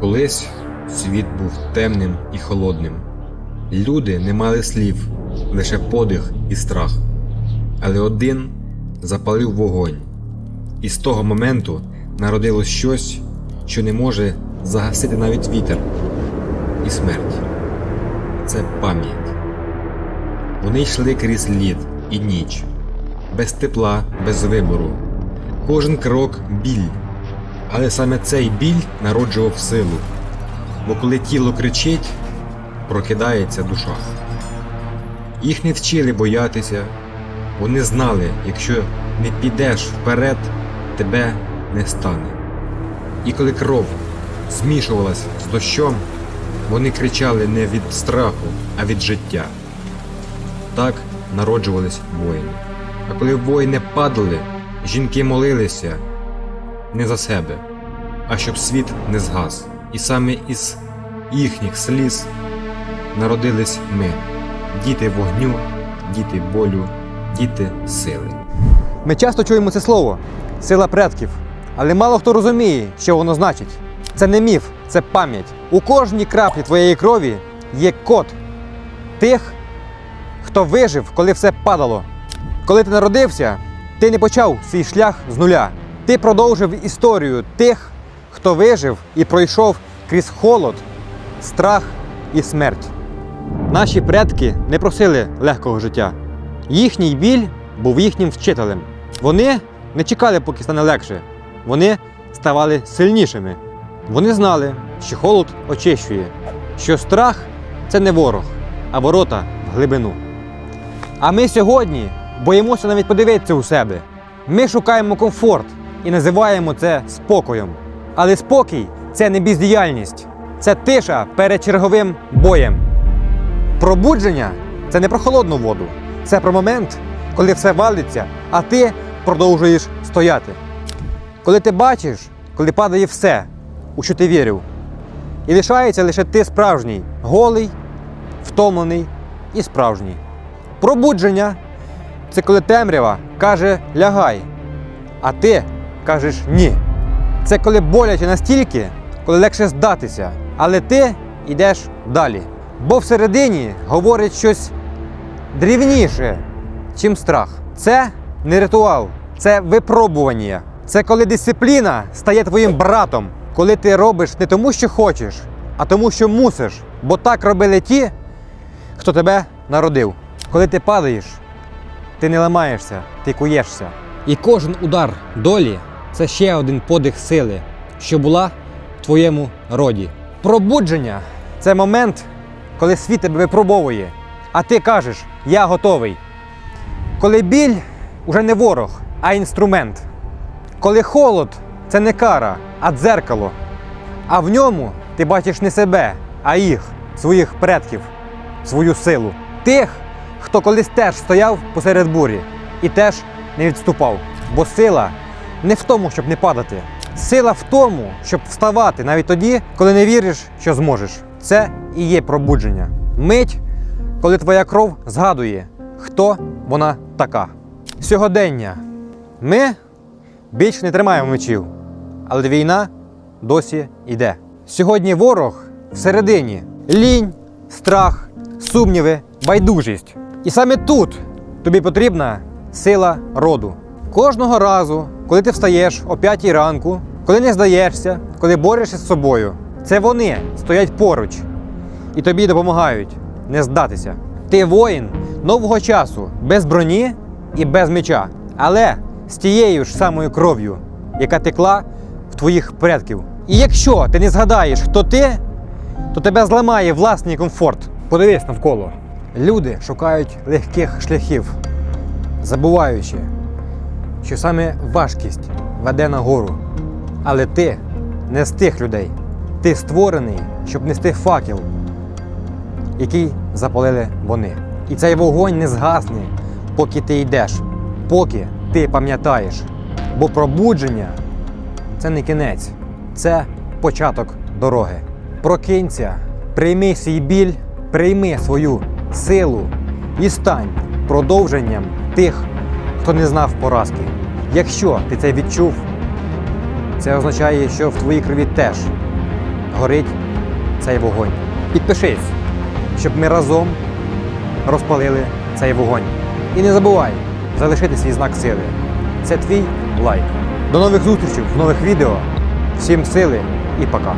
Колись світ був темним і холодним. Люди не мали слів, лише подих і страх. Але один запалив вогонь, і з того моменту народилось щось, що не може загасити навіть вітер і смерть. Це пам'ять. Вони йшли крізь лід і ніч, без тепла, без вибору. Кожен крок біль. Але саме цей біль народжував силу. Бо коли тіло кричить, прокидається душа. Їх не вчили боятися, вони знали, якщо не підеш вперед, тебе не стане. І коли кров змішувалась з дощом, вони кричали не від страху, а від життя. Так народжувались воїни. А коли воїни падали, жінки молилися не за себе, а щоб світ не згас. І саме із їхніх сліз народились ми, діти вогню, діти болю, діти сили. Ми часто чуємо це слово сила предків, але мало хто розуміє, що воно значить. Це не міф, це пам'ять. У кожній краплі твоєї крові є код тих, хто вижив, коли все падало. Коли ти народився, ти не почав свій шлях з нуля. Ти продовжив історію тих, хто вижив і пройшов крізь холод, страх і смерть. Наші предки не просили легкого життя. Їхній біль був їхнім вчителем. Вони не чекали, поки стане легше. Вони ставали сильнішими. Вони знали, що холод очищує, що страх це не ворог, а ворота в глибину. А ми сьогодні боїмося навіть подивитися у себе. Ми шукаємо комфорт і називаємо це спокоєм. Але спокій це не бездіяльність, це тиша перед черговим боєм. Пробудження це не про холодну воду, це про момент, коли все валиться, а ти продовжуєш стояти. Коли ти бачиш, коли падає все, у що ти вірив, і лишається лише ти справжній, голий, втомлений і справжній. Пробудження це коли темрява каже лягай, а ти кажеш ні. Це коли боляче настільки, коли легше здатися, але ти йдеш далі. Бо всередині говорить щось дрівніше, чим страх. Це не ритуал, це випробування. Це коли дисципліна стає твоїм братом, коли ти робиш не тому, що хочеш, а тому, що мусиш. Бо так робили ті, хто тебе народив. Коли ти падаєш, ти не ламаєшся, ти куєшся. І кожен удар долі це ще один подих сили, що була в твоєму роді. Пробудження це момент, коли світ тебе випробовує, а ти кажеш Я готовий. Коли біль уже не ворог, а інструмент. Коли холод це не кара, а дзеркало. А в ньому ти бачиш не себе, а їх, своїх предків, свою силу. Тих, хто колись теж стояв посеред бурі і теж не відступав. Бо сила не в тому, щоб не падати. Сила в тому, щоб вставати навіть тоді, коли не віриш, що зможеш. Це і є пробудження. Мить, коли твоя кров згадує, хто вона така. Сьогодення. Ми більше не тримаємо мечів, але війна досі йде. Сьогодні ворог всередині лінь, страх, сумніви, байдужість. І саме тут тобі потрібна сила роду. Кожного разу, коли ти встаєш о 5 ранку, коли не здаєшся, коли борешся з собою, це вони стоять поруч і тобі допомагають не здатися. Ти воїн нового часу, без броні і без меча, але з тією ж самою кров'ю, яка текла в твоїх предків. І якщо ти не згадаєш, хто ти, то тебе зламає власний комфорт. Подивись навколо. Люди шукають легких шляхів, забуваючи, що саме важкість веде нагору. Але ти не з тих людей. Ти створений, щоб нести факел, який запалили вони. І цей вогонь не згасне, поки ти йдеш, поки ти пам'ятаєш. Бо пробудження це не кінець, це початок дороги. Прокинься, прийми свій біль, прийми свою силу і стань продовженням тих, хто не знав поразки. Якщо ти це відчув, це означає, що в твоїй крові теж горить цей вогонь. Підпишись, щоб ми разом розпалили цей вогонь. І не забувай залишити свій знак сили. Це твій лайк. До нових зустрічей в нових відео. Всім сили і пока.